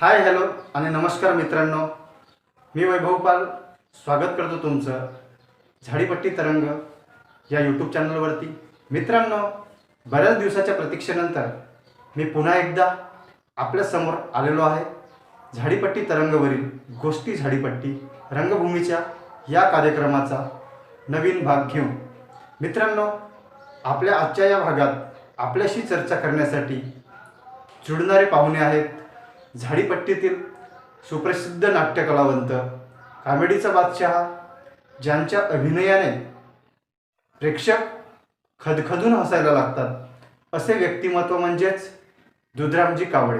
Hi hello आणि नमस्कार मित्रांनो. मी वैभवपाल. स्वागत करतो तुमचं झाडीपट्टी तरंग या यूट्यूब चॅनलवरती मित्रांनो बऱ्याच दिवसाच्या प्रतीक्षेनंतर मी पुन्हा एकदा आपल्यासमोर आलेलो आहे झाडीपट्टी तरंगवरील गोष्टी झाडीपट्टी रंगभूमीच्या या कार्यक्रमाचा नवीन भाग घेऊन. मित्रांनो आपल्या आजच्या या भागात आपल्याशी चर्चा करण्यासाठी जुडणारे पाहुणे आहेत झाडीपट्टीतील सुप्रसिद्ध नाट्यकलावंत कॉमेडीचा बादशहा ज्यांच्या अभिनयाने प्रेक्षक खदखदून हसायला लागतात असे व्यक्तिमत्व म्हणजेच दुधरामजी कावडे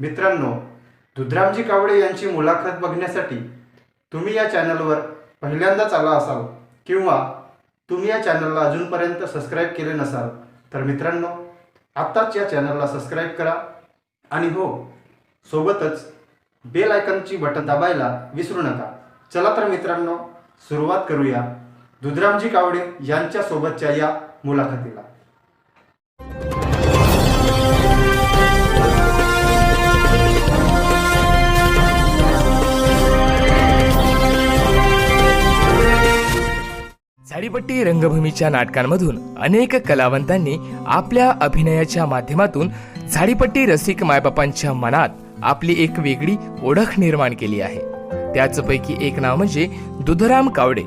मित्रांनो दुधरामजी कावडे यांची मुलाखत बघण्यासाठी तुम्ही या चॅनलवर पहिल्यांदाच आला असाल किंवा तुम्ही या चॅनलला अजूनपर्यंत सबस्क्राईब केले नसाल तर मित्रांनो आत्ताच या चॅनलला सबस्क्राईब करा. आणि हो सोबतच बेल आयकनची बटन दाबायला विसरू नका. चला तर मित्रांनो सुरुवात करूया. दुधरामजी कावडे यांच्या सोबतच्या या मुलाखतीला. झाडीपट्टी रंगभूमीच्या नाटकांमधून अनेक कलावंतांनी आपल्या अभिनयाच्या माध्यमातून झाडीपट्टी रसिक मायबापांच्या मनात आपली एक वेगळी ओळख निर्माण केली आहे. त्याचपैकी एक नाव म्हणजे दुधराम कावडे.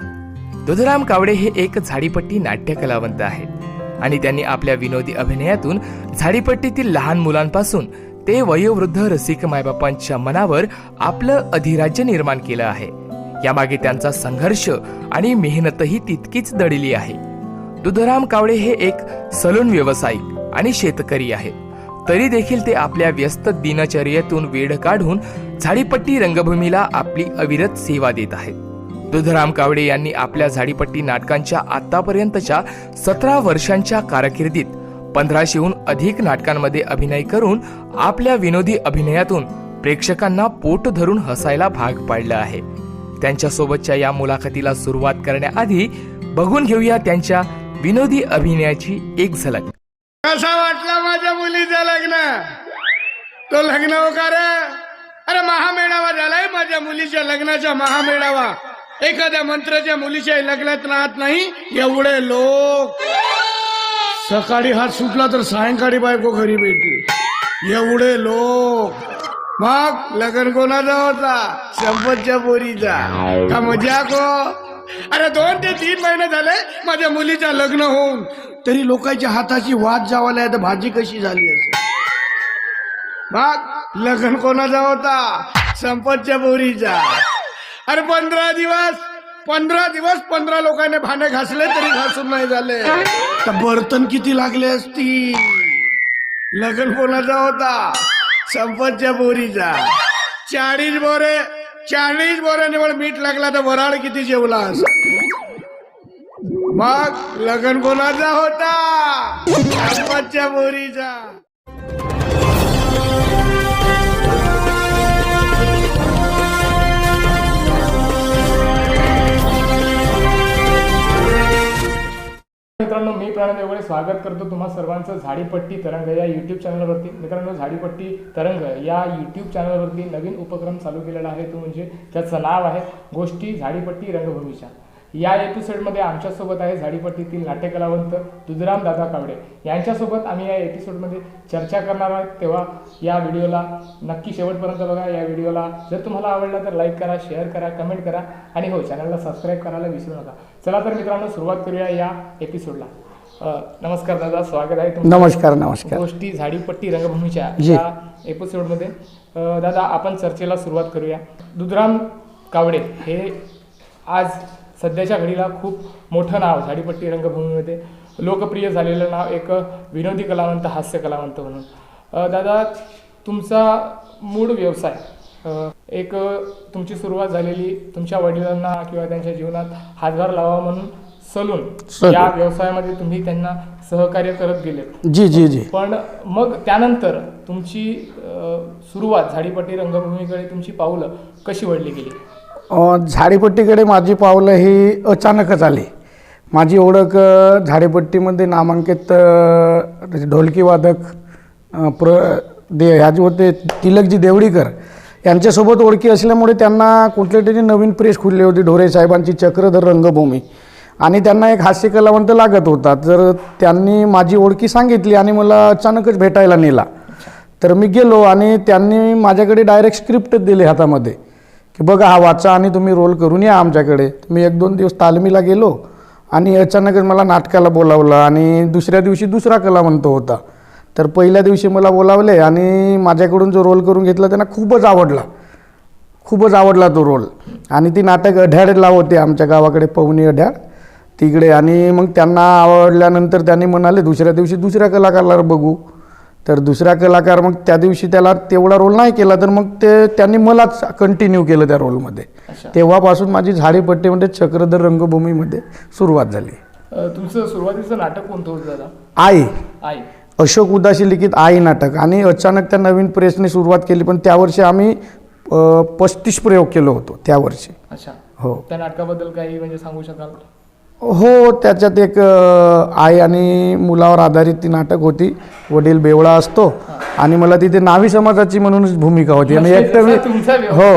दुधराम कावडे हे एक झाडीपट्टी नाट्य कलावंत आहेत आणि त्यांनी आपल्या विनोदी अभिनयातून झाडीपट्टीतील लहान मुलांपासून ते वयोवृद्ध रसिक मायबापांच्या मनावर आपलं अधिराज्य निर्माण केलं आहे. यामागे त्यांचा संघर्ष आणि मेहनतही तितकीच दडली आहे. दुधराम कावडे हे एक सलून व्यावसायिक आणि शेतकरी आहेत. तरी देखील ते आपल्या व्यस्त दिनचर्येतून वेळ काढून झाडीपट्टी रंगभूमीला आपली अविरत सेवा देत आहेत. दुधराम कावडे यांनी आपल्या झाडीपट्टी नाटकांच्या आतापर्यंतच्या सतरा वर्षांच्या कारकिर्दीत पंधराशेहून अधिक नाटकांमध्ये अभिनय करून आपल्या विनोदी अभिनयातून प्रेक्षकांना पोट धरून हसायला भाग पाडलं आहे. त्यांच्यासोबतच्या या मुलाखतीला सुरुवात करण्याआधी बघून घेऊया त्यांच्या विनोदी अभिनयाची एक झलक. कसा वाटला माझ्या मुलीचं तो लग्न होकार का रे? अरे महामेळावा झालाय माझ्या मुलीच्या लग्नाचा महामेळावा. एखाद्या मंत्र्याच्या मुलीच्या लग्नात राहत नाही एवढे लोक. सकाळी हात सुटला तर सायंकाळी बायको घरी भेटली. एवढे लोक. मग लग्न कोणाचा होता? संपतच्या पोरीचा. का मजा को? अरे दोन ते तीन महिने झाले माझ्या मुलीच्या लग्न होऊन. तरी लोकांच्या हाताची वाद जावायला तर भाजी कशी झाली असेल? मग लग्न कोणाचा होता? संपतच्या बोरीचा. अरे पंधरा दिवस पंधरा दिवस पंधरा लोकांनी भांडे घासले तरी घासून नाही झाले. तर बर्तन किती लागले असती लग्न कोणाचा होता? संपतच्या बोरीचा. चाळीस बोरे चाळीस बोरे निवड मीठ लागला तर वराळ किती जेवलास मग लग्न कोणाचा होता? संपतच्या बोरीचा. मित्रांनो मी प्राणव देवगडे स्वागत करतो तुम्हा सर्वांचं झाडीपट्टी तरंग या यूट्यूब चॅनलवरती मित्रांनो झाडीपट्टी तरंग या यूट्यूब चॅनलवरती नवीन उपक्रम चालू केलेला आहे. तो म्हणजे त्याचं नाव आहे गोष्टी झाडीपट्टी रंगभूमीच्या. या एपिसोडमध्ये आमच्यासोबत आहे झाडीपट्टीतील नाट्यकलावंत दुधराम दादा कावडे. यांच्यासोबत आम्ही या एपिसोडमध्ये चर्चा करणार आहोत. तेव्हा या व्हिडिओला नक्की शेवटपर्यंत बघा. या व्हिडिओला जर तुम्हाला आवडला तर लाईक करा शेअर करा कमेंट करा आणि हो चॅनलला सबस्क्राईब करायला विसरू नका. चला तर मित्रांनो सुरुवात करूया या एपिसोडला नमस्कार दादा स्वागत आहे तुमचं. नमस्कार नमस्कार. गोष्टी झाडीपट्टी रंगभूमीच्या. या एपिसोडमध्ये दादा आपण चर्चेला सुरुवात करूया. दुधराम कावडे हे आज सध्याच्या घडीला खूप मोठं नाव झाडीपट्टी रंगभूमीमध्ये लोकप्रिय झालेलं नाव एक विनोदी कलावंत हास्य कलावंत म्हणून. दादा तुमचा मूळ व्यवसाय एक तुमची सुरुवात झालेली तुमच्या वडिलांना किंवा त्यांच्या जीवनात हातभार लावा म्हणून सलून. या व्यवसायामध्ये तुम्ही त्यांना सहकार्य करत गेले जी जी जी. पण मग त्यानंतर तुमची सुरुवात झाडीपट्टी रंगभूमीकडे तुमची पावलं कशी वळली गेली? झाडीपट्टीकडे माझी पावलं ही अचानकच आली. माझी ओळख झाडेपट्टीमध्ये झाडीपट्टीमध्ये नामांकित ढोलकीवादक ढोलकी वादक प्र दे ह्याचे होते तिलकजी देवडीकर. यांच्यासोबत ओळखी असल्यामुळे त्यांना कुठल्या तरी नवीन प्रेस खुलली होती ढोरे साहेबांची चक्रधर रंगभूमी. आणि त्यांना एक हास्य कलावंत लागत होता. तर त्यांनी माझी ओळखी सांगितली आणि मला अचानकच भेटायला नेला. तर मी गेलो आणि त्यांनी माझ्याकडे डायरेक्ट स्क्रिप्ट दिली हातामध्ये. की बघा हा वाचा आणि तुम्ही रोल करून या आमच्याकडे. मी एक दोन दिवस तालमीला गेलो आणि अचानकच मला नाटकाला बोलावलं आणि दुसऱ्या दिवशी दुसरा कलावंत होता. तर पहिल्या दिवशी मला बोलावले आणि माझ्याकडून जो रोल करून घेतला त्यांना खूपच आवडला. खूपच आवडला तो रोल आणि ती नाटक अढ्याडला होते आमच्या गावाकडे पवनी अढ्याड तिकडे आणि मग त्यांना आवडल्यानंतर त्यांनी म्हणाले दुसऱ्या दिवशी दुसऱ्या कलाकाराला बघू. तर दुसरा कलाकार मग त्या दिवशी त्याला तेवढा रोल नाही केला तर मग ते त्यांनी मलाच कंटिन्यू केलं त्या रोलमध्ये तेव्हापासून माझी झाडीपट्टीमध्ये चक्रधर रंगभूमीमध्ये सुरुवात झाली. तुमचं सुरुवातीचं नाटक कोणतं होतं आई. आई. अशोक उदासी लिखित आई नाटक. आणि अचानक त्या नवीन प्रेसने सुरुवात केली पण त्या वर्षी आम्ही पस्तीस प्रयोग केलो होतो त्या वर्षी. अच्छा. हो. त्या नाटकाबद्दल काही म्हणजे सांगू शकाल? हो त्याच्यात एक आई आणि मुलावर आधारित ती नाटक होती. वडील बेवळा असतो आणि मला तिथे नावी समाजाची म्हणूनच भूमिका होती. आणि एकटं हो.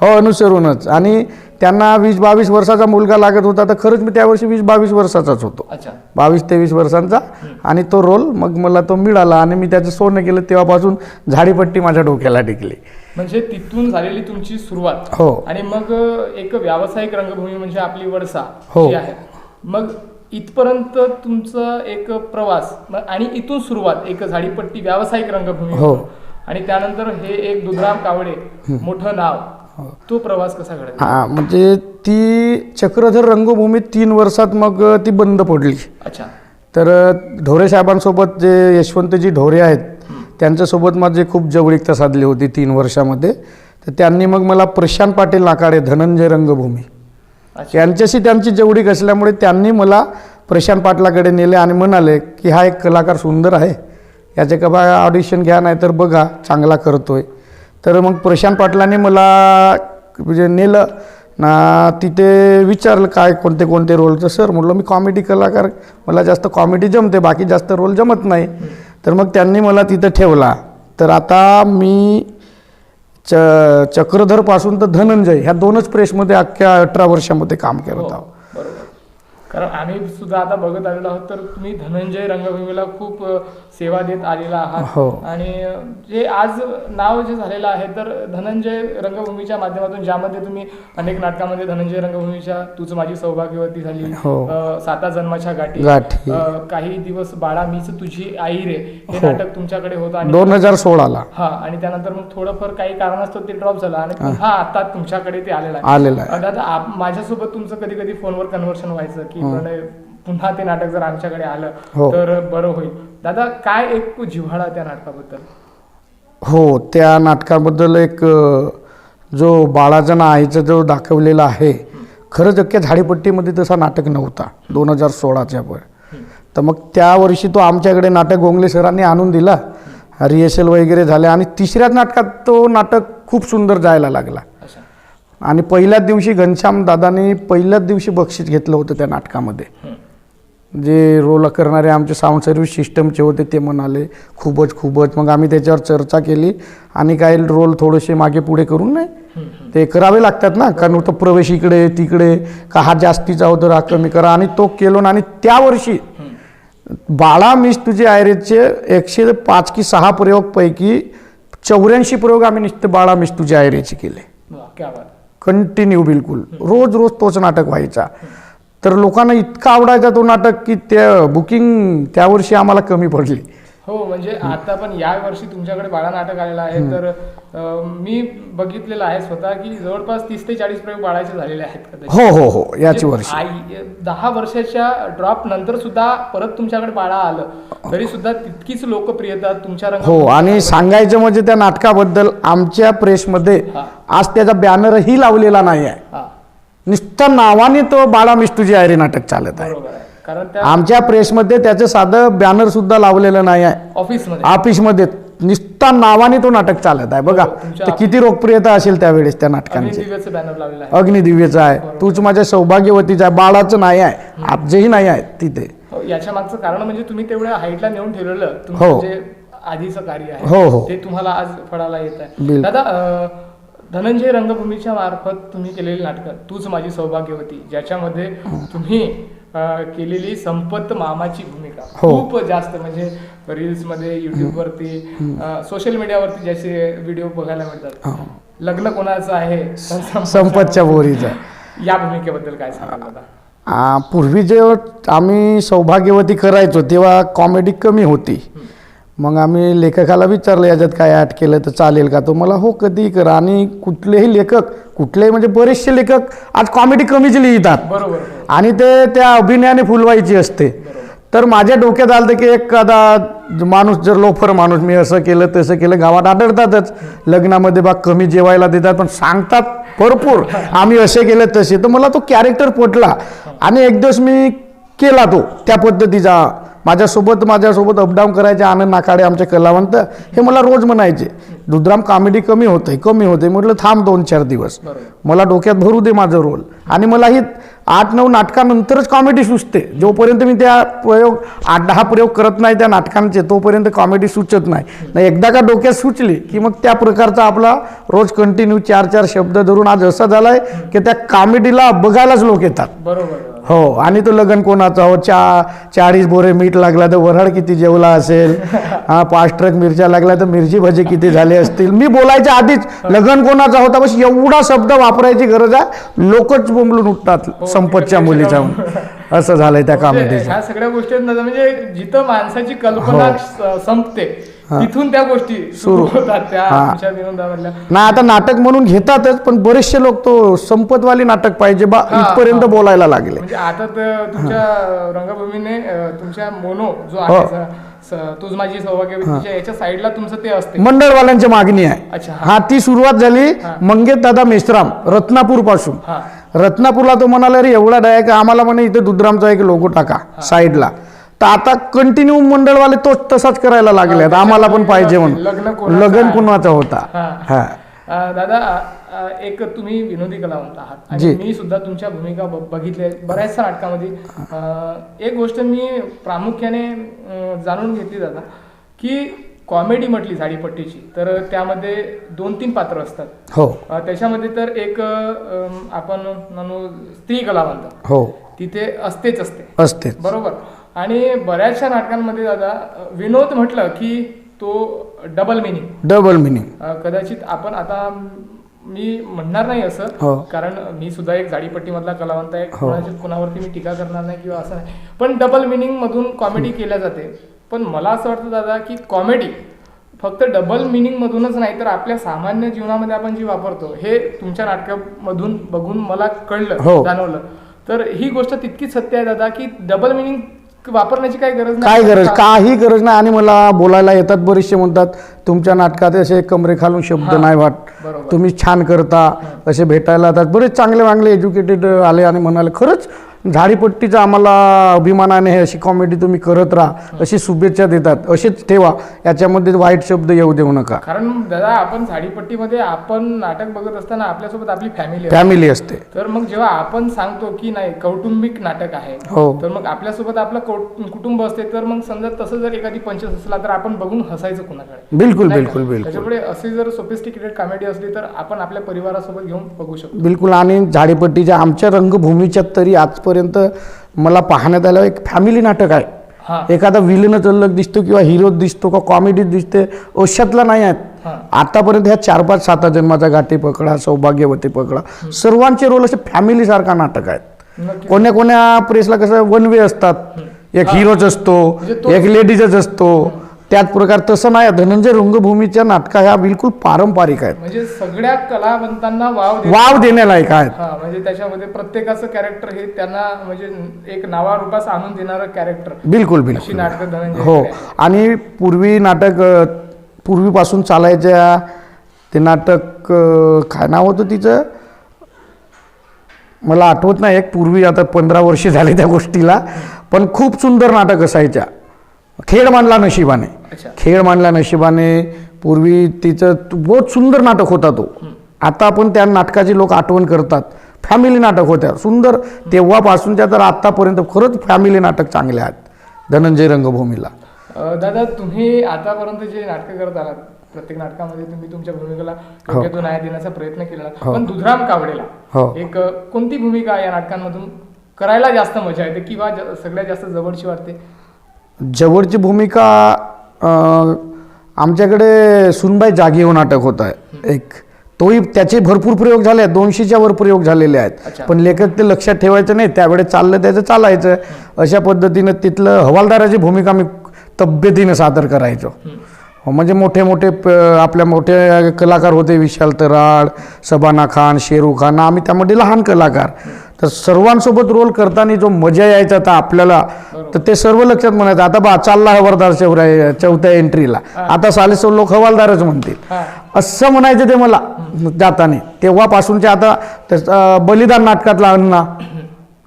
हो अनुसरूनच. आणि त्यांना वीस बावीस वर्षाचा मुलगा लागत होता तर खरंच मी त्या वर्षी वीस बावीस वर्षाचाच होतो. अच्छा. बावीस तेवीस वर्षांचा. आणि तो रोल मग मला तो मिळाला आणि मी त्याचं सोनं केलं. तेव्हापासून झाडीपट्टी माझ्या डोक्याला टिकली. म्हणजे तिथून झालेली तुमची सुरुवात. हो. आणि मग एक व्यावसायिक रंगभूमी म्हणजे आपली वडसा हो. मग इथपर्यंत तुमचा एक प्रवास आणि इथून सुरुवात एक झाडीपट्टी व्यावसायिक रंगभूमी. हो. आणि त्यानंतर हे एक दुधराम कावडे मोठं नाव. तो प्रवास कसा घडला? हां म्हणजे ती चक्रधर रंगभूमी तीन वर्षात मग ती बंद पडली. अच्छा. तर ढोरे साहेबांसोबत जे यशवंतजी ढोरे आहेत त्यांच्यासोबत माझी खूप जवळीकता साधली होती तीन वर्षामध्ये. तर त्यांनी मग मला प्रशांत पाटील नाकाडे धनंजय रंगभूमी अच्छा. यांच्याशी त्यांची जवळीक असल्यामुळे त्यांनी मला प्रशांत पाटलाकडे नेले आणि म्हणाले की हा एक कलाकार सुंदर आहे. याचे का बा ऑडिशन घ्या नाही तर बघा चांगला करतोय. तर मग प्रशांत पाटलांनी मला म्हणजे नेलं. ना तिथे विचारलं काय कोणते कोणते रोल तर सर म्हटलं मी कॉमेडी कलाकार मला जास्त कॉमेडी जमते बाकी जास्त रोल जमत नाही. तर मग त्यांनी मला तिथं ठेवला. तर आता मी च चक्रधरपासून तर धनंजय ह्या दोनच प्रेसमध्ये अख्ख्या अठरा वर्षामध्ये काम हो, करत आहोत. बरोबर. कारण आम्ही सुद्धा आता बघत आलेलो आहोत तर तुम्ही धनंजय रंगभूमीला खूप सेवा देत आलेला आहात हो. आणि जे आज नाव जे झालेलं आहे तर धनंजय रंगभूमीच्या माध्यमातून ज्यामध्ये तुम्ही अनेक नाटकामध्ये धनंजय रंगभूमीच्या तुझ माझी सौभाग्यवती झाली हो. साता जन्माच्या गाठी काही दिवस बाळा मीच तुझी आई रे हे हो. नाटक तुमच्याकडे होतं आणि दोन हजार सोळाला हा आणि त्यानंतर मग थोडंफार काही कारणास्तव ते ड्रॉप झालं आणि पुन्हा आता तुमच्याकडे ते आलेलं आहे आलेला आहे दादा माझ्यासोबत तुमचं कधी कधी फोनवर कन्व्हर्शन व्हायचं की पुन्हा ते नाटक जर आमच्याकडे आलं हो. तर बरं होईल दादा काय एक जिव्हाळा त्या नाटकाबद्दल? हो त्या नाटकाबद्दल एक जो बाळाचा ना आईचा जो दाखवलेला आहे खरंच अख्ख्या झाडीपट्टीमध्ये तसा नाटक नव्हता दोन हजार सोळाच्या वर. तर मग त्या वर्षी तो आमच्याकडे नाटक गोंगले सरांनी आणून दिला रिहर्सल वगैरे झाले आणि तिसऱ्याच नाटकात तो नाटक खूप सुंदर जायला लागला. आणि पहिल्याच दिवशी घनश्याम दादानी पहिल्याच दिवशी बक्षीस घेतलं होतं त्या नाटकामध्ये. जे रोल करणारे आमचे साऊंड सर्व्हिस सिस्टमचे होते ते म्हणाले खूपच खूपच. मग आम्ही त्याच्यावर चर्चा केली आणि काही रोल थोडेसे मागे पुढे करून नाही ते करावे लागतात ना. कारण तो प्रवेश इकडे तिकडे का हा जास्तीचा होतो हा कमी करा. आणि तो केलो ना आणि त्या वर्षी बाळा मिस तुझे आयरेचे एकशे पाच की सहा प्रयोगपैकी चौऱ्याऐंशी प्रयोग आम्ही नुसते बाळा मिस तुझे आयरेचे केले. कंटिन्यू बिलकुल. रोज रोज तोच नाटक व्हायचा. तर लोकांना इतका आवडायचा तो नाटक की त्या बुकिंग त्या वर्षी आम्हाला कमी पडली. हो म्हणजे आता पण या वर्षी तुमच्याकडे बाळा नाटक आलेलं आहे तर अ, मी बघितलेलं आहे स्वतः की जवळपास तीस ते चाळीस प्रयोग बाळाचे झालेले आहेत कदाचित. हो हो हो याची म्हणजे वर्षी. आई दहा वर्षाच्या ड्रॉप नंतर सुद्धा परत तुमच्याकडे बाळा आलं. तरी सुद्धा तितकीच लोकप्रियता तुमच्या रंग हो आणि सांगायचं म्हणजे त्या नाटकाबद्दल आमच्या प्रेसमध्ये हा. आज त्याचा बॅनरही लावलेला नाही आहे हा. नुसतं नावाने तो बाळा मिस्टूजी आयरी नाटक चालत आहे. कारण त्या आमच्या प्रेसमध्ये त्याचं साधं बॅनर सुद्धा लावलेलं नाही आहे. ऑफिसमध्ये ऑफिसमध्ये नुसता नावाने तो नाटक चालत आहे. बघा तर किती लोकप्रियता असेल त्यावेळेस त्या नाटकांची. दिव्याचं बॅनर लावलेलं आहे. अग्निदिव्यचं आहे. तूच माझ्या सौभाग्यवतीचं आहे. बाळाचं नाही आहे. आजही नाही आहे तिथे. हो, याच्या मागचं कारण म्हणजे तुम्ही तेवढ्या हाईटला नेऊन ठेवलेलं. हो. जे आधीचं कार्य हो, आहे हो. ते तुम्हाला आज फळाला येत आहे. दादा अं, धनंजय रंगभूमीच्या मार्फत तुम्ही केलेली नाटकं. तूच माझी सौभाग्यवती ज्याच्यामध्ये तुम्ही केलेली संपत मामाची भूमिका. हो. खूप जास्त म्हणजे रील्समध्ये युट्यूब वरती सोशल मीडियावरती ज्याचे व्हिडिओ बघायला मिळतात. लग्न कोणाचं आहे? संपतच्या बोरीचा. या भूमिकेबद्दल काय आ, पूर्वी जेव्हा आम्ही सौभाग्यवती करायचो तेव्हा कॉमेडी कमी होती. मग आम्ही लेखकाला विचारलं याच्यात काय ॲड केलं तर चालेल का? तो मला हो कधीही करा. आणि कुठलेही लेखक कुठलेही म्हणजे बरेचसे लेखक आज कॉमेडी कमीच लिहितात. बरोबर. आणि ते त्या अभिनयाने फुलवायची असते. तर माझ्या डोक्यात आलं होतं की एखादा माणूस जर लोफर माणूस मी असं केलं तसं केलं गावात आढळतातच. लग्नामध्ये बा कमी जेवायला देतात पण सांगतात भरपूर. आम्ही असे केलं तसे. तर मला तो कॅरेक्टर पटला. आणि एक दिवस मी केला तो त्या पद्धतीचा माझ्यासोबत माझ्यासोबत अपडाऊन करायचे आनंद नाकाडे आमचे कलावंत हे मला रोज म्हणायचे रुद्राम कॉमेडी कमी होते कमी होते म्हटलं थांब दोन चार दिवस मला डोक्यात भरू दे माझं रोल आणि मला ही आठ नऊ नाटकानंतरच कॉमेडी सुचते. जोपर्यंत मी त्या प्रयोग आठ दहा प्रयोग करत नाही त्या नाटकांचे तोपर्यंत कॉमेडी सुचत नाही. नाही एकदा का डोक्यात सुचली की मग त्या प्रकारचा आपला रोज कंटिन्यू चार चार शब्द धरून आज असं झालंय की त्या कॉमेडीला बघायलाच लोक येतात. बरोबर हो आणि तो लगन कोणाचा हो चा चाळीस बोरे मीठ लागला तर वराड किती जेवला असेल? हा पाच ट्रक मिरच्या लागल्या तर मिरची भजी किती झाले असतील? मी बोलायच्या आधीच लगन कोणाचा होता? बस एवढा शब्द वापरायची गरज आहे. लोकच बोंबलून उठतात संपतच्या मुलीचा असं झालंय त्या म्हणजे कामेडीचं ह्या सगळ्या गोष्टी म्हणजे जिथं माणसाची कल्पना स- संपते तिथून त्या गोष्टी सुरू होतात त्या हा. ना आता नाटक म्हणून घेतातच पण बरेचसे लोक तो संपतवाली नाटक पाहिजे बा हा, इथपर्यंत हा. बोलायला लागले. म्हणजे आता तर तुमच्या रंगभूमीने तुमच्या मोनो जो हो. आहे तुझ माझी सौभाग्यवतीच्या याच्या साईडला तुमचं ते असते. मंडळवाल्यांची मागणी आहे. हा. ती सुरुवात झाली मंगेश दादा मेश्राम रत्नापूरपासून रत्नापूरला तो म्हणाला अरे एवढा डायरेक्ट आम्हाला म्हणे इथे दुधरामचा एक लोगो टाका साईडला. तर आता कंटिन्यू मंडळवाले तोच तसाच करायला लागले आहेत आम्हाला पण पाहिजे म्हणून. लग्न? कुणाचा होता? हा. दादा एक तुम्ही विनोदी कलावंत आहात. आणि मी सुद्धा तुमच्या भूमिका बघितल्या बऱ्याचशा नाटकामध्ये. एक गोष्ट मी प्रामुख्याने जाणून घेतली दादा की कॉमेडी म्हटली झाडीपट्टीची तर त्यामध्ये दोन तीन पात्र असतात. हो. त्याच्यामध्ये तर एक आपण म्हणू स्त्री कलावंत. हो. तिथे असतेच असते. असतेच. बरोबर. आणि बऱ्याचशा नाटकांमध्ये दादा विनोद म्हटलं की तो डबल मिनिंग डबल मिनिंग कदाचित आपण आता मी म्हणणार नाही हो. असं कारण मी सुद्धा एक झाडीपट्टीमधला कलावंत आहे. कोणाच्या कोणावरती मी टीका करणार नाही किंवा असं नाही. पण डबल मिनिंग मधून कॉमेडी केल्या जाते. पण मला असं वाटतं दादा की कॉमेडी फक्त डबल मिनिंग मधूनच नाही तर आपल्या सामान्य जीवनामध्ये आपण जी वापरतो हे तुमच्या नाटकामधून बघून मला हो. कळलं जाणवलं. तर ही गोष्ट तितकीच सत्य आहे दादा की डबल मिनिंग वापरण्याची काही गरज काय गरज काही गरज नाही. आणि मला बोलायला येतात बरेचसे म्हणतात तुमच्या नाटकात असे कमरे खालून शब्द नाही वाट. तुम्ही छान करता असे भेटायला येतात. बरेच चांगले चांगले एज्युकेटेड आले आणि म्हणाले खरंच झाडीपट्टीचा आम्हाला अभिमानाने हे अशी कॉमेडी तुम्ही करत राहा अशी शुभेच्छा देतात. असेच ठेवा. याच्यामध्ये वाईट शब्द येऊ देऊ नका. कारण दादा आपण झाडीपट्टीमध्ये आपण नाटक बघत असताना आपल्यासोबत आपली फॅमिली फॅमिली असते. तर मग जेव्हा आपण सांगतो की नाही कौटुंबिक नाटक आहे हो. तर मग आपल्यासोबत आपलं कुटुंब असते. तर मग समजा तसं जर एखादी पंचस असला तर आपण बघून हसायचं कुणाकडे? बिलकुल? बिलकुल बिलकुल. त्याच्यामुळे अशी जर सोफिस्टिकेटेड कॉमेडी असली तर आपण आपल्या परिवारासोबत घेऊन बघू शकतो. बिलकुल. आणि झाडीपट्टीच्या आमच्या रंगभूमीच्या तरी आजपर्यंत मला पाहण्यात आलं एक फॅमिली नाटक आहे. एखादा विलनच अलग दिसतो किंवा हिरो दिसतो का कॉमेडीत दिसते अशातला नाही आहेत. आतापर्यंत ह्या चार पाच सात जन्माचा गाठी पकडा सौभाग्यवती पकडा सर्वांचे रोल असे फॅमिली सारखा नाटक आहेत. कोण्या कोण्या प्रेसला कसं वन वे असतात. एक हिरोच असतो म्हणजे एक लेडीजच असतो. त्याच प्रकार तसं नाही. धनंजय रंगभूमीच्या नाटका ह्या बिलकुल पारंपरिक आहेत. म्हणजे सगळ्या कलावंतांना वाव वाव देण्यालायक आहेत. हा म्हणजे त्याच्यामध्ये प्रत्येकाचं कॅरेक्टर हे त्यांना म्हणजे एक नावारूपास आणून देणारं कॅरेक्टर बिलकुल बिलकुल. नाटकं धनंजय हो. आणि पूर्वी नाटक पूर्वीपासून चालायच्या ते नाटक काय नाव होतं तिचं? मला आठवत नाही एक पूर्वी आता पंधरा वर्षे झाले त्या गोष्टीला. पण खूप सुंदर नाटक असायच्या. खेळ मांडला नशिबाने. खेळ मांडला नशिबाने पूर्वी तिचं बहुत सुंदर नाटक होता तो. आता पण त्या नाटकाची लोक आठवण करतात. फॅमिली नाटक होत्या. सुंदर. तेव्हापासूनच्या तर आत्तापर्यंत खरंच फॅमिली नाटक चांगले आहेत. धनंजय रंगभूमीला. दादा तुम्ही आतापर्यंत जे नाटकं करत आलात प्रत्येक नाटकामध्ये तुम्ही तुमच्या भूमिकेला योग्य तो न्याय देण्याचा प्रयत्न केला हो. पण दुधराम कावडेला हो. एक कोणती भूमिका या नाटकांमधून करायला जास्त मजा येते किंवा सगळ्यात जास्त जवळची वाटते? जवळची भूमिका आमच्याकडे सुनबाई जागी हो नाटक होत आहे. एक तोही त्याचे भरपूर प्रयोग झाले आहेत. दोनशेच्या वर प्रयोग झालेले आहेत. पण लेखक ते लक्षात ठेवायचं नाही. त्यावेळेस चाललं त्याचं चालायचं. अशा पद्धतीनं तिथलं हवालदाराची भूमिका मी तब्येतीनं सादर करायचो. हो, म्हणजे मोठे मोठे आपल्या मोठे कलाकार होते. विशाल तराड सबाना खान शेरू खान. आम्ही त्यामध्ये लहान कलाकार. तर सर्वांसोबत रोल करताना जो मजा यायचा तर आपल्याला तर ते सर्व लक्षात म्हणायचं आता बा चालला हवालदार शेवराय चौथ्या एंट्रीला आता सालेसो लोक हवालदारच म्हणतील. असं म्हणायचं ते मला जाताना. तेव्हापासूनचे आता बलिदान नाटकातला अण्णा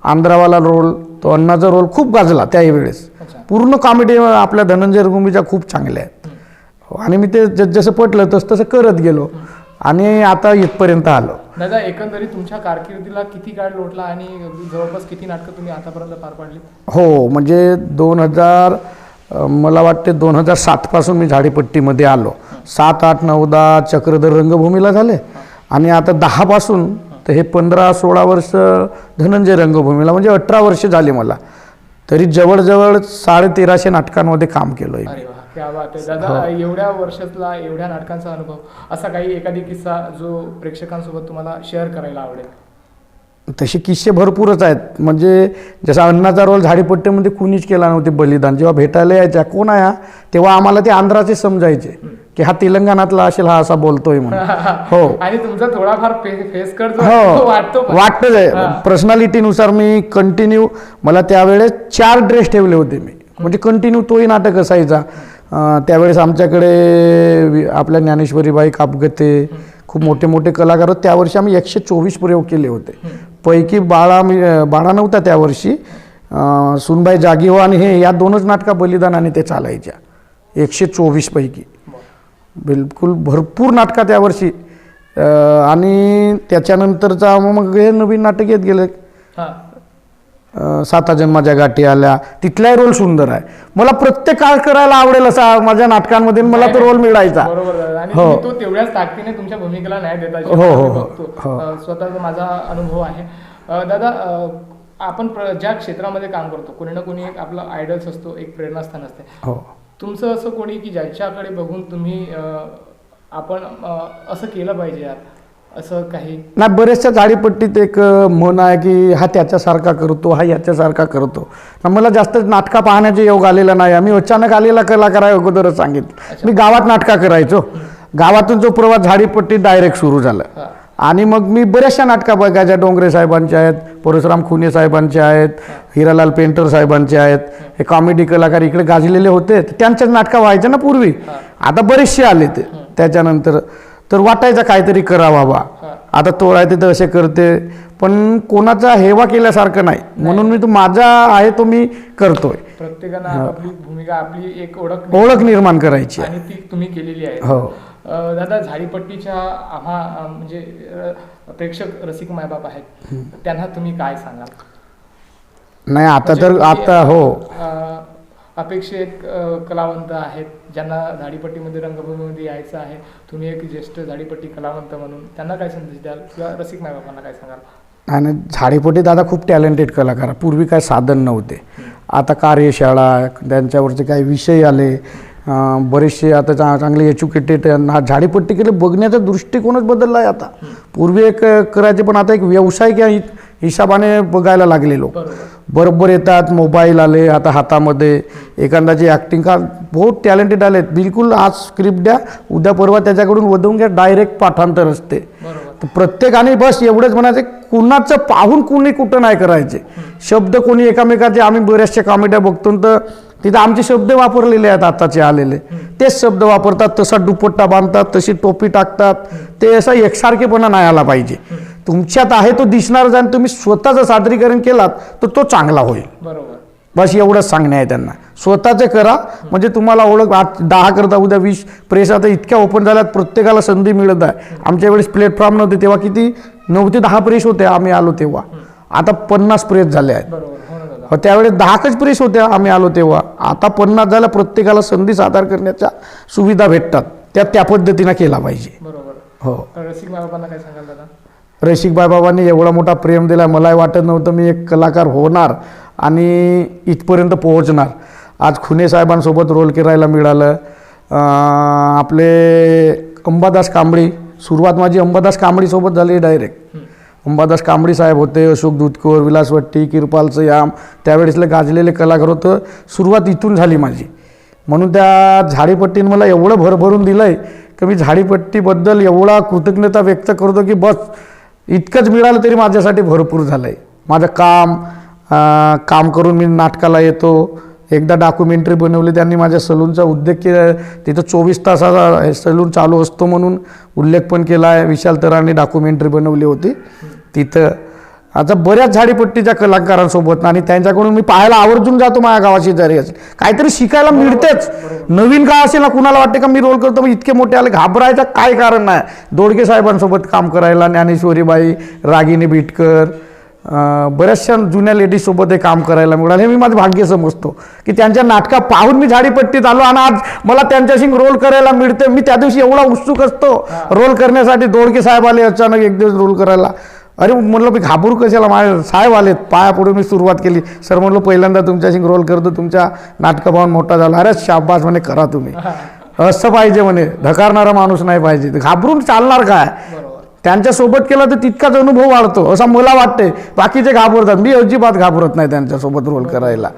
आंध्रावाला रोल तो अण्णाचा रोल खूप गाजला त्याही वेळेस पूर्ण कॉमेडी आपल्या धनंजय रघुमीच्या खूप चांगल्या आहेत. आणि मी ते ज- जसं पटलं तसं तसं करत गेलो. आणि आता इथपर्यंत आलो. दादा एकंदरीत तुमच्या कारकिर्दीला किती काळ लोटला आणि जवळपास किती नाटकं तुम्ही आतापर्यंत पार पाडली? हो म्हणजे दोन हजार मला वाटते दोन हजार सातपासून मी झाडीपट्टीमध्ये आलो. सात आठ नऊ दहा चक्रधर रंगभूमीला झाले. आणि आता दहापासून तर हे पंधरा सोळा वर्ष धनंजय रंगभूमीला म्हणजे अठरा वर्ष झाली मला. तरी जवळजवळ साडे तेराशे नाटकांमध्ये काम केलं आहे क्या बात आहे दादा एवढ्या वर्षातला एवढ्या नाटकांचा अनुभव असा काही एखादी किस्सा जो प्रेक्षकांसोबत तुम्हाला शेअर करायला आवडेल? तसे किस्से भरपूरच आहेत. म्हणजे जसा अण्णाचा रोल झाडीपट्टीमध्ये कुणीच केला नव्हते बलिदान. जेव्हा भेटायला यायच्या कोण आहे हा? तेव्हा आम्हाला ते आंध्राचे समजायचे की हा तेलंगणातला असेल हा असा बोलतोय म्हणून. हो. आणि तुमचा थोडाफार फेस कट जो आहे, तो हो. वाटतच आहे. पर्सनॅलिटीनुसार मी कंटिन्यू मला त्यावेळेस चार ड्रेस ठेवले होते मी. म्हणजे कंटिन्यू तोही नाटक असायचा. त्यावेळेस आमच्याकडे आपल्या ज्ञानेश्वरीबाई कापगते खूप मोठे मोठे कलाकार होते. त्यावर्षी आम्ही एकशे चोवीस प्रयोग केले होते. पैकी बाळा मी बाळा नव्हता त्यावर्षी. सुनबाई जागीवा आणि हे या दोनच नाटका बलिदानाने ते चालायच्या. एकशे चोवीस पैकी. बिलकुल भरपूर नाटका त्यावर्षी. आणि त्याच्यानंतरचा मग हे नवीन नाटक येत गेले. साता जन्माच्या गाठी आल्या. तिथलाही रोल सुंदर आहे. मला प्रत्येक काळ करायला आवडेल असा माझ्या नाटकांमध्ये मला तो रोल मिळायचा. हो. तो तेवढ्याच ताकदीने तुमच्या भूमिकेला न्याय देता हो, हो, हो. अ, स्वतःचा माझा अनुभव आहे. दादा आपण ज्या क्षेत्रामध्ये काम करतो कोणी ना कोणी एक आपला आयडल्स असतो एक प्रेरणास्थान असते. हो. तुमचं असं कोणी की ज्यांच्याकडे बघून तुम्ही आपण असं केलं पाहिजे यार असं काही. नाही बऱ्याचशा झाडीपट्टीत एक म्हण आहे की हा त्याच्यासारखा करतो हा याच्यासारखा करतो. ना मला जास्त नाटका पाहण्याचे योग आलेला नाही. आम्ही अचानक आलेला कलाकार आहे अगोदरच सांगितलं. मी गावात नाटका करायचो. गावातून जो प्रवास झाडीपट्टी डायरेक्ट सुरू झाला. आणि मग मी बऱ्याचशा नाटका बघायच्या. डोंगरे साहेबांच्या आहेत परशुराम खुने साहेबांचे आहेत हिरालाल पेंटर साहेबांचे आहेत. हे कॉमेडी कलाकार इकडे गाजलेले होते. त्यांच्याच नाटकं व्हायच्या ना पूर्वी. आता बरेचसे आले ते. त्याच्यानंतर तर वाटायचं काहीतरी करावा बा आता तो आहे ते तर असे करते. पण कोणाचा हेवा केल्यासारखं नाही. म्हणून मी तो माझा आहे तो मी करतोय. प्रत्येकानं आपली भूमिका आपली एक ओळख ओळख निर्माण करायची आहे. आणि ती तुम्ही केलेली आहे. हो. दादा झाडीपट्टीच्या आम्हा म्हणजे प्रेक्षक रसिक मायबाप आहेत. त्यांना तुम्ही काय सांगाल? नाही आता तर म्हणजे आता हो. अ, एक कलावंत आहेत ज्यांना झाडीपट्टीमध्ये रंगभूमीमध्ये यायचं आहे. तुम्ही एक ज्येष्ठ झाडीपट्टी कलावंत म्हणून त्यांना काय संदेश द्याल? किंवा रसिक मायबापांना काय सांगाल? आणि झाडीपट्टी दादा खूप टॅलेंटेड कलाकार पूर्वी काय साधन नव्हते. आता कार्यशाळा त्यांच्यावरचे काही विषय आले. बरेचसे आता चा चांगले एज्युकेटेड हा झाडीपट्टीकडे बघण्याचा दृष्टिकोनच बदलला आहे आता. पूर्वी एक करायचे पण आता एक व्यावसायिक या हि- हिसाबाने बघायला लागले लोक. बरोबर. येतात मोबाईल आले आता हातामध्ये. एखाद्याची ॲक्टिंग का बहुत टॅलेंटेड आले बिलकुल आज स्क्रिप्ट द्या उद्या परवा त्याच्याकडून वधवून घ्या डायरेक्ट पाठांतर असते. तर प्रत्येकाने बस एवढंच म्हणायचं कुणाचं पाहून कुणी कुठं नाही करायचे. शब्द कोणी एकामेकाचे आम्ही बऱ्याचशा कॉमेड्या बघतो तर तिथं आमचे शब्द वापरलेले आहेत आताचे आलेले. तेच शब्द वापरतात तसा दुपट्टा बांधतात तशी टोपी टाकतात. ते असा एकसारखेपणा नाही आला पाहिजे. तुमच्यात आहे तो दिसणारच आणि तुम्ही स्वतःचं सादरीकरण केलात तर तो चांगला होईल. बरोबर. बस एवढंच सांगणे आहे त्यांना. स्वतःचे करा. म्हणजे तुम्हाला ओळख आज दहा करता उद्या वीस प्रेस आता इतक्या ओपन झाल्यात प्रत्येकाला संधी मिळत आहे. आमच्या वेळेस प्लॅटफॉर्म नव्हते तेव्हा किती? नऊ ते दहा प्रेस होते आम्ही आलो तेव्हा. आता पन्नास प्रेस झाले आहेत. हो त्यावेळेस दहाकच प्रेस होत्या आम्ही आलो तेव्हा. आता पन्नास झाल्या प्रत्येकाला संधी सादर करण्याच्या सुविधा भेटतात. त्या त्या पद्धतीनं केला पाहिजे. हो. तर रसिकबाई बाबांनी एवढा मोठा प्रेम दिला मलाही वाटत नव्हतं मी एक कलाकार होणार आणि इथपर्यंत पोहोचणार. आज खुने साहेबांसोबत रोल करायला मिळालं. आपले अंबादास कांबळी सुरुवात माझी अंबादास कांबळीसोबत झाली डायरेक्ट अंबादास कांबळी साहेब होते अशोक दुधकोर विलास वट्टी किरपालचं याम त्यावेळेसले गाजलेले कलाकार होतं. सुरुवात इथून झाली माझी. म्हणून त्या झाडीपट्टीनं मला एवढं भरभरून दिलं आहे की मी झाडीपट्टीबद्दल एवढा कृतज्ञता व्यक्त करतो की बस इतकंच मिळालं तरी माझ्यासाठी भरपूर झालं आहे माझं काम काम करून मी नाटकाला येतो. एकदा डॉक्युमेंटरी बनवली त्यांनी माझ्या सलूनचा उद्योग केला. तिथं चोवीस तासाचा सलून चालू असतो म्हणून उल्लेख पण केला आहे विशाल तरांनी डॉक्युमेंटरी बनवली होती. तिथं आता बऱ्याच झाडीपट्टीच्या कलाकारांसोबत आणि त्यांच्याकडून मी पाहायला आवर्जून जातो माझ्या गावाशी जरी असेल काहीतरी शिकायला मिळतेच. नवीन का असेल ना कुणाला वाटते का मी रोल करतो? मग इतके मोठे आले घाबरायचं काय कारण नाही. दोडके साहेबांसोबत काम करायला ज्ञानेश्वरीबाई रागिनी बिटकर बऱ्याचशा जुन्या लेडीजसोबत हे काम करायला मिळालं. हे मी माझं भाग्य समजतो की त्यांच्या नाटका पाहून मी झाडीपट्टीत आलो आणि आज मला त्यांच्याशी रोल करायला मिळते मी त्या दिवशी एवढा उत्सुक असतो रोल करण्यासाठी दोडके साहेब आले अचानक एक दिवस रोल करायला. अरे म्हणलं मी घाबरू कशाला? माझे साहेब आलेत पाया पुढे मी सुरुवात केली. सर म्हणलं पहिल्यांदा तुमच्याशी रोल करतो. तुमच्या नाटकं पाहून मोठा झाला. अरे शाबास म्हणे करा तुम्ही. असं पाहिजे म्हणे. धकारणारा माणूस नाही पाहिजे. घाबरून चालणार काय? त्यांच्यासोबत केला तर तितकाच अनुभव वाढतो. असं मला वाटते बाकीचे घाबरतात. मी अजिबात घाबरत नाही त्यांच्यासोबत रोल करायला.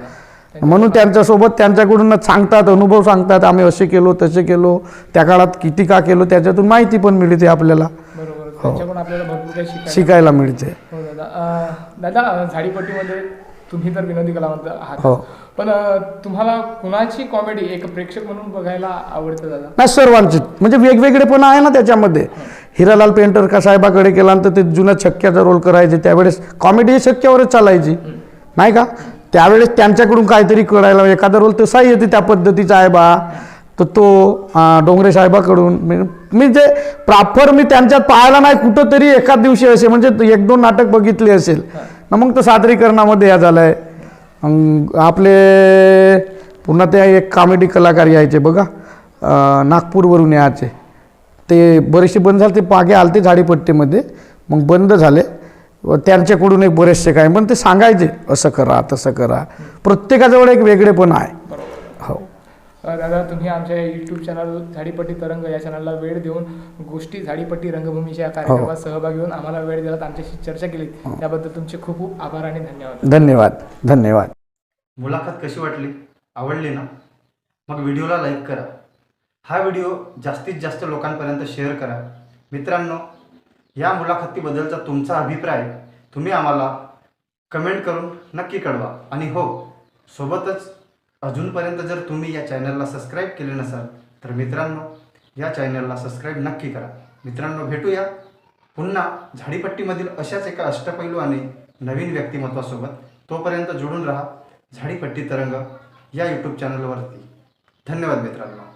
म्हणून त्यांच्यासोबत त्यांच्याकडून सांगतात अनुभव सांगतात. आम्ही असे केलो तसे केलो. त्या काळात किती का केलो त्याच्यातून माहिती पण मिळते आपल्याला. त्यांच्याकडून आपल्याला भरपूर काही शिकायला शिकायला मिळते. हो दादा. अं, दादा अं, झाडीपट्टीमध्ये तुम्ही तर विनोदी कलावंत आहात. हो. पण अं, तुम्हाला कुणाची कॉमेडी एक प्रेक्षक म्हणून बघायला आवडतं दादा? नाही सर्वांचे. म्हणजे वेगवेगळेपणा आहे ना त्याच्यामध्ये. हिरालाल पेंटर का साहेबाकडे केल्यानंतर ते जुन्या छक्क्याचा रोल करायचे. त्यावेळेस कॉमेडी ही छक्क्यावरच चालायची. नाही का? त्यावेळेस त्यांच्याकडून काहीतरी कळायला एखादा रोल तसाही येते त्या पद्धतीचा आहे बा. तर तो डोंगरे साहेबाकडून मी- जे प्रॉपर मी त्यांच्यात पाहायला नाही कुठंतरी एखाद दिवशी असे म्हणजे एक दोन नाटक बघितले असेल. ना मग तो सादरीकरणामध्ये या झालाय. अं, आपले पुन्हा ते एक कॉमेडी कलाकार यायचे बघा. नागपूरवरून यायचे. ते बरेचसे बंद झाले ते पागे आलते झाडीपट्टीमध्ये. मग बंद झाले. व त्यांच्याकडून एक बरेचसे काय पण ते सांगायचे असं करा तसं करा. प्रत्येकाजवळ एक वेगळेपण आहे. दादा तुम्ही आमच्या युट्यूब चॅनल झाडीपट्टी तरंग या चॅनलला वेळ देऊन गोष्टी झाडीपट्टी रंगभूमीच्या या कार्यक्रमात सहभागी होऊन आम्हाला वेळ दिलात. आमच्याशी चर्चा केली त्याबद्दल तुमचे खूप खूप आभार आणि धन्यवाद. धन्यवाद. धन्यवाद. मुलाखत कशी वाटली? आवडली ना? मग व्हिडिओला लाईक करा. हा व्हिडिओ जास्तीत जास्त लोकांपर्यंत शेअर करा. मित्रांनो या मुलाखतीबद्दलचा तुमचा अभिप्राय तुम्ही आम्हाला कमेंट करून नक्की कळवा. आणि हो सोबतच अजूनपर्यंत जर तुम्ही या चॅनलला सबस्क्राईब केले नसाल तर मित्रांनो या चॅनलला सबस्क्राईब नक्की करा. मित्रांनो भेटूया पुन्हा झाडीपट्टीमधील अशाच एका अष्टपैलू आणि नवीन व्यक्तिमत्वासोबत. तोपर्यंत जोडून राहा झाडीपट्टी तरंग या यूट्यूब चॅनलवरती धन्यवाद मित्रांनो.